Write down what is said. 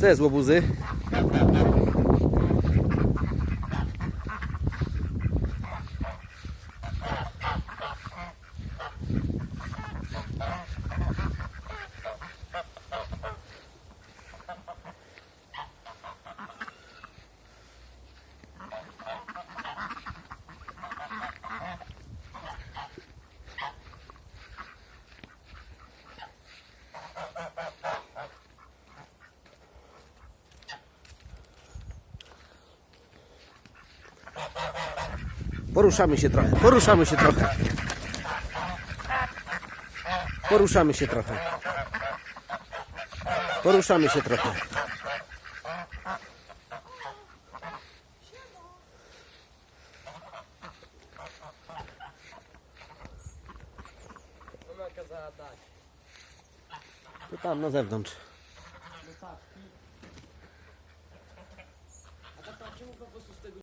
To jest łobuzy. Poruszamy się trochę, poruszamy się trochę. Poruszamy się trochę. Poruszamy się trochę. To tam na zewnątrz.